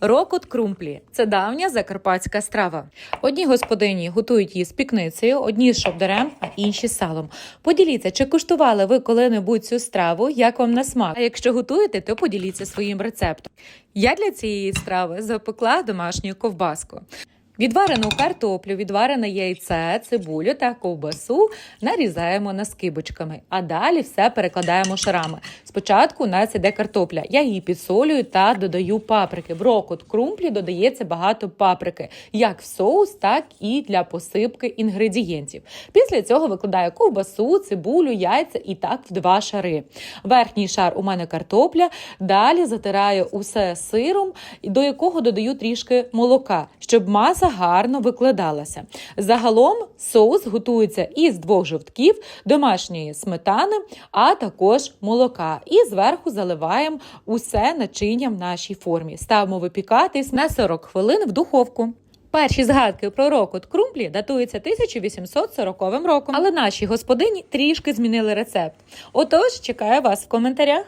Рокот крумплі це давня закарпатська страва. Одні господині готують її з пікницею, одні з шовдарем, а інші з салом. Поділіться, чи куштували ви коли-небудь цю страву, як вам на смак. А якщо готуєте, то поділіться своїм рецептом. Я для цієї страви запекла домашню ковбаску. Відварену картоплю, відварене яйце, цибулю та ковбасу нарізаємо наскибочками, а далі все перекладаємо шарами. Спочатку у нас іде картопля. Я її підсолюю та додаю паприки. В рокот крумплі додається багато паприки, як в соус, так і для посипки інгредієнтів. Після цього викладаю ковбасу, цибулю, яйця і так в два шари. Верхній шар у мене картопля. Далі затираю усе сиром, до якого додаю трішки молока, щоб маса гарно викладалася. Загалом соус готується із двох жовтків, домашньої сметани, а також молока. І зверху заливаємо усе начиння в нашій формі. Ставимо випікатись на 40 хвилин в духовку. Перші згадки про рокот крумплі датуються 1840 роком, але наші господині трішки змінили рецепт. Отож, чекаю вас в коментарях.